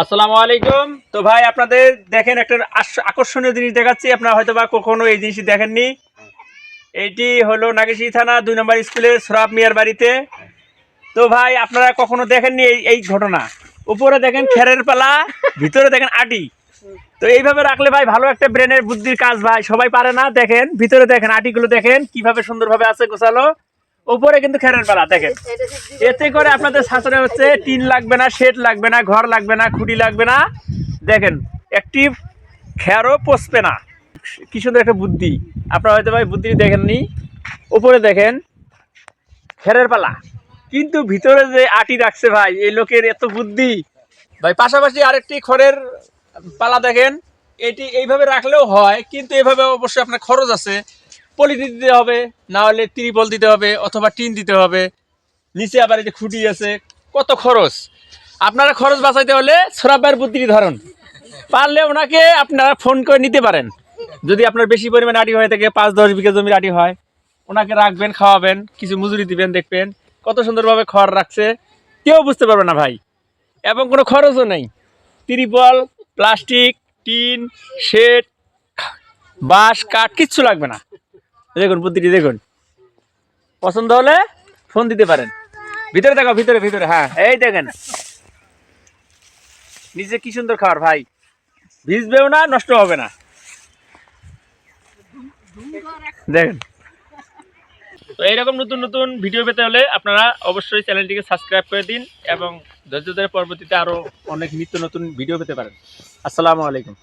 আসসালামু আলাইকুম। তো ভাই, আপনাদের দেখেন একটা আকর্ষণীয় জিনিস দেখাচ্ছি। আপনারা হয়তো বা কখনো এই জিনিস দেখেননি। এইটি হলো নাগেশি থানা, দুই নম্বর স্কুলের সরাব মিয়ার বাড়িতে। তো ভাই, আপনারা কখনো দেখেননি এই এই ঘটনা? উপরে দেখেন খেরের পালা, ভিতরে দেখেন আটি তো এইভাবে রাখলে ভাই, ভালো একটা ব্রেনের বুদ্ধির কাজ ভাই। সবাই পারে না দেখেন, ভিতরে দেখেন আটিগুলো দেখেন, কীভাবে সুন্দরভাবে আছে গোছালো। উপরে কিন্তু খেরের পালা দেখেন। এতে করে আপনাদের শাসনে হচ্ছে টিন লাগবে না শেড লাগবে না ঘর লাগবে না খুঁটি লাগবে না। দেখেন একটি খেরও পচবে না। কি সুন্দর একটা বুদ্ধি। আপনারা হয়তো ভাই বুদ্ধি দেখেননি। উপরে দেখেন খেরের পালা। কিন্তু ভিতরে যে আটি রাখছে ভাই এই লোকের এত বুদ্ধি। ভাই পাশাপাশি আরেকটি খড়ের পালা দেখেন। এটি এইভাবে রাখলেও হয় কিন্তু এভাবে অবশ্যই আপনার খরচ আছে। পলিথিন দিতে হবে না হলে ত্রিপল দিতে হবে অথবা টিন দিতে হবে। নিচে আবার এই যে খুঁটি আছে, কত খরচ? আপনারা খরচ বাঁচাইতে হলে সরাবের বুদ্ধিটি ধরুন। পারলে ওনাকে আপনারা ফোন করে নিতে পারেন। যদি আপনার বেশি পরিমাণে আটি হয়ে থাকে, পাঁচ, দশ বিঘা জমির আটি হয়, ওনাকে রাখবেন, খাওয়াবেন, কিছু মজুরি দিবেন, দেখবেন কত সুন্দরভাবে খড় রাখছে। কেউ বুঝতে পারবে না ভাই, এবং কোনো খরচও নেই। ত্রিপল, প্লাস্টিক, টিন, শেড, বাঁশ, কাঠ, কিচ্ছু লাগবে না। দেখুন, বুদ্ধিটি দেখুন। পছন্দ হলে ফোন দিতে পারেন। ভিতরে দেখো, ভিতরে ভিতরে হ্যাঁ এই দেখেন। নিজে কি সুন্দর খাবার ভাই। ভিজবেও না নষ্ট হবে না। দেখেন। তো এইরকম নতুন নতুন ভিডিও পেতে হলে আপনারা অবশ্যই চ্যানেলটিকে সাবস্ক্রাইব করে দিন এবং ধৈর্য ধরে পরবর্তীতে আরও অনেক নিত্য নতুন ভিডিও পেতে পারেন। আসসালামু আলাইকুম।